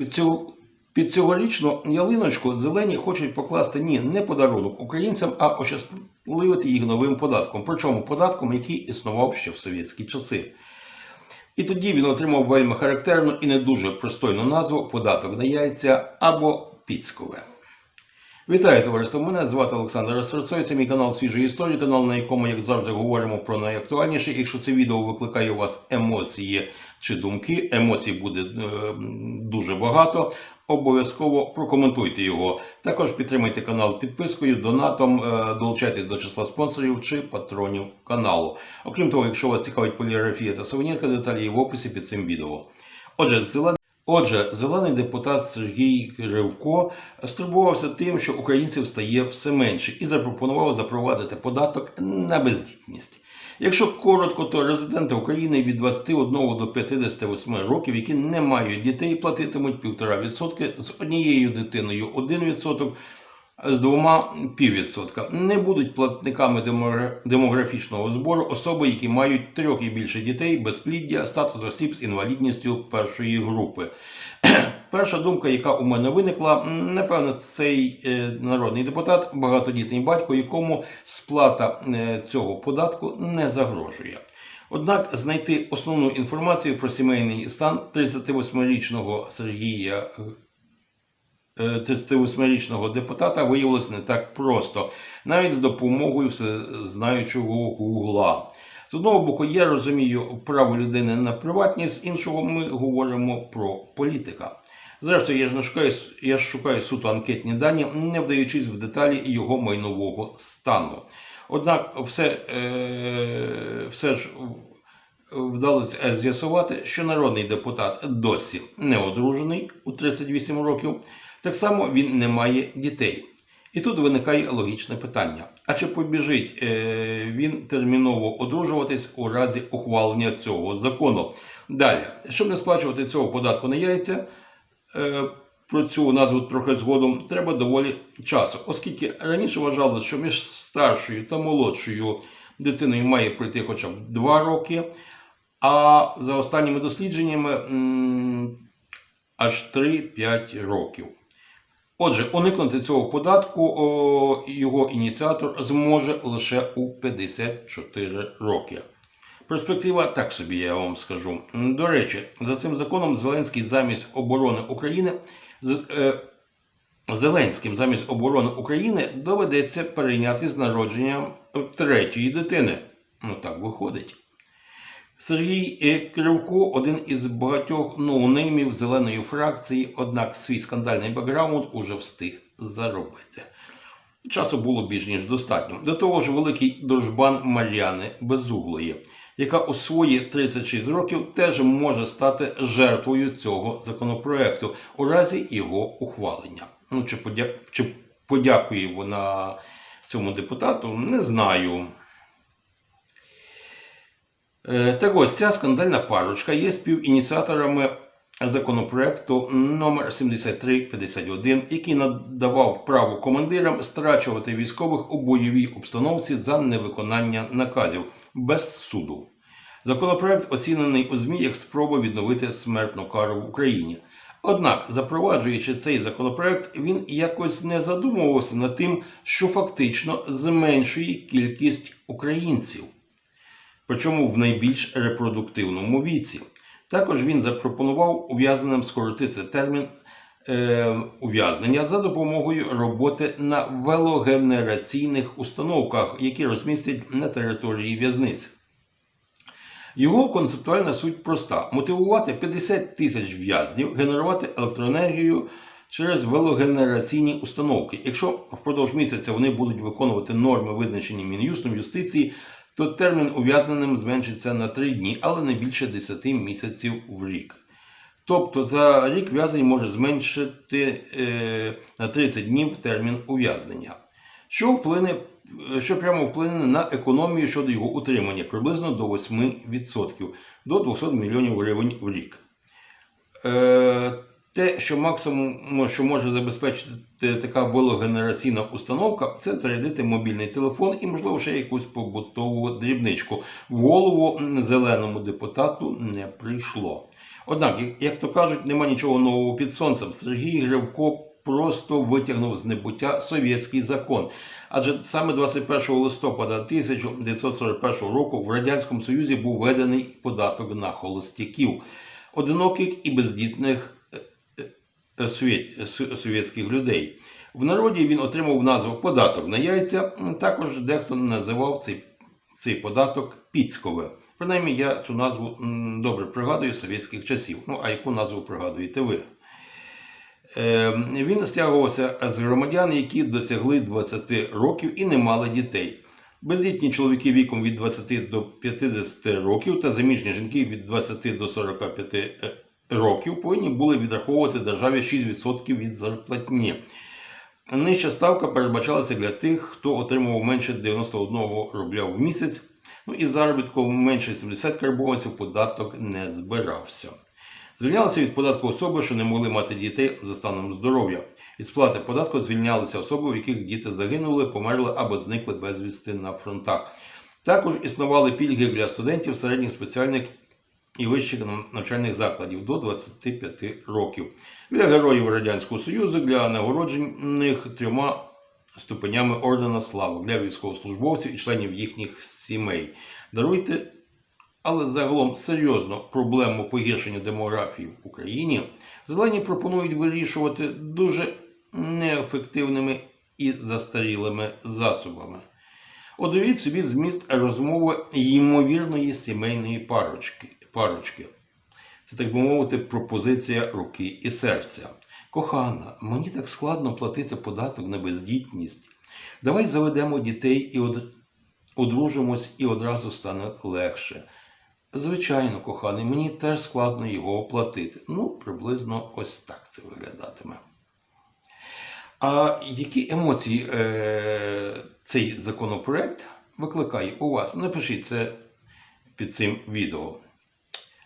Під, цього, під цьогорічну ялиночку зелені хочуть покласти ні, не подарунок українцям, а ощасливити їх новим податком. Причому податком, який існував ще в совєтські часи. І тоді він отримав вельми характерну і не дуже пристойну назву податок на яйця або піцькове. Вітаю товариство! Мене звати Олександр Растерцой, це мій канал Свіжої історії, канал, на якому, як завжди, говоримо про найактуальніше. Якщо це відео викликає у вас емоції чи думки, емоцій буде е, дуже багато. Обов'язково прокоментуйте його. Також підтримайте канал підпискою, донатом, е, долучайтесь до числа спонсорів чи патронів каналу. Окрім того, якщо вас цікавить поліграфія та сувенірка, деталі є в описі під цим відео. Отже, зелений Отже, зелений депутат Сергій Кривко стурбувався тим, що українців стає все менше, і запропонував запровадити податок на бездітність. Якщо коротко, то резиденти України від 21 до 58 років, які не мають дітей, платитимуть 1,5% з однією дитиною 1%, з двома піввідсотка. Не будуть платниками демографічного збору особи, які мають трьох і більше дітей, безпліддя, статус осіб з інвалідністю першої групи. Перша думка, яка у мене виникла, напевно, цей е, народний депутат, багатодітний батько, якому сплата е, цього податку не загрожує. Однак знайти основну інформацію про сімейний стан 38-річного Сергія 38-річного депутата виявилось не так просто, навіть з допомогою всезнаючого Гугла. З одного боку, я розумію право людини на приватність, з іншого ми говоримо про політика. Зрештою, я ж шукаю, я ж шукаю суто анкетні дані, не вдаючись в деталі його майнового стану. Однак, все, е, все ж вдалося з'ясувати, що народний депутат досі не одружений у 38 років, так само він не має дітей. І тут виникає логічне питання: а чи побіжить е, він терміново одружуватись у разі ухвалення цього закону? Далі, щоб не сплачувати цього податку на яйця, е, про цю назву трохи згодом треба доволі часу, оскільки раніше вважалося, що між старшою та молодшою дитиною має пройти хоча б 2 роки, а за останніми дослідженнями аж 3-5 років. Отже, уникнути цього податку о, його ініціатор зможе лише у 54 роки. Перспектива так собі, я вам скажу. До речі, за цим законом Зеленський замість оборони України з- е, Зеленським замість оборони України доведеться перейняти з народженням третьої дитини. Ну так виходить. Сергій е, Кривко один із багатьох ноунеймів зеленої фракції, однак свій скандальний бекграунд уже встиг заробити. Часу було більш ніж достатньо. До того ж, великий дружбан Мар'яни Безуглої, яка у свої 36 років теж може стати жертвою цього законопроекту у разі його ухвалення. Ну, чи, чи подякує вона цьому депутату, не знаю. Е, Так ось ця скандальна парочка є співініціаторами законопроекту номер 7351, який надавав право командирам страчувати військових у бойовій обстановці за невиконання наказів без суду. Законопроект оцінений у ЗМІ як спроба відновити смертну кару в Україні. Однак, запроваджуючи цей законопроект, він якось не задумувався над тим, що фактично зменшує кількість українців причому в найбільш репродуктивному віці. Також він запропонував ув'язненим скоротити термін е, ув'язнення за допомогою роботи на велогенераційних установках, які розмістять на території в'язниць. Його концептуальна суть проста: мотивувати 50 тисяч в'язнів генерувати електроенергію через велогенераційні установки. Якщо впродовж місяця вони будуть виконувати норми, визначені Мін'юстом юстиції, то термін ув'язненим зменшиться на 3 дні, але не більше 10 місяців в рік. Тобто за рік в'язень може зменшити е, на 30 днів термін ув'язнення, що вплине, що прямо вплине на економію щодо його утримання приблизно до 8% до 200 мільйонів гривень в рік. Е, Те, що максимум, що може забезпечити така вологенераційна установка, це зарядити мобільний телефон і, можливо, ще якусь побутову дрібничку. В голову зеленому депутату не прийшло. Однак, як- то кажуть, нема нічого нового під сонцем. Сергій Гривко просто витягнув з небуття совєтський закон. Адже саме 21 листопада 1941 року в Радянському Союзі був введений податок на холостяків, одиноких і бездітних совєтських людей. В народі він отримав назву податок на яйця. Також дехто називав цей, цей податок Піцькове. Принаймні, я цю назву добре пригадую з совєтських часів. Ну, а яку назву пригадуєте ви? Е, Він стягувався з громадян, які досягли 20 років і не мали дітей. Бездітні чоловіки віком від 20 до 50 років та заміжні жінки від 20 до 45 е, років повинні були відраховувати державі 6% від зарплатні. Нижча ставка передбачалася для тих, хто отримував менше 91 рубля в місяць, ну і заробітком менше 70 карбованців податок не збирався. Звільнялися від податку особи, що не могли мати дітей за станом здоров'я. Від сплати податку звільнялися особи, у яких діти загинули, померли або зникли безвісти на фронтах. Також існували пільги для студентів середніх спеціальних і вищих навчальних закладів до 25 років. Для героїв Радянського Союзу, для нагороджених трьома ступенями ордена слави, для військовослужбовців і членів їхніх сімей. Даруйте але загалом серйозно проблему погіршення демографії в Україні зелені пропонують вирішувати дуже неефективними і застарілими засобами. Уявіть собі зміст розмови ймовірної сімейної парочки. парочки. Це, так би мовити, пропозиція руки і серця. Кохана, мені так складно платити податок на бездітність. Давай заведемо дітей і од... одружимось, і одразу стане легше. Звичайно, коханий, мені теж складно його оплатити. Ну, приблизно ось так це виглядатиме. А які емоції е, цей законопроект викликає у вас? Напишіть це під цим відео.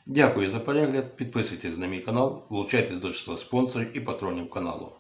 Дякую за перегляд. Підписуйтесь на мій канал, долучайтесь до числа спонсорів і патронів каналу.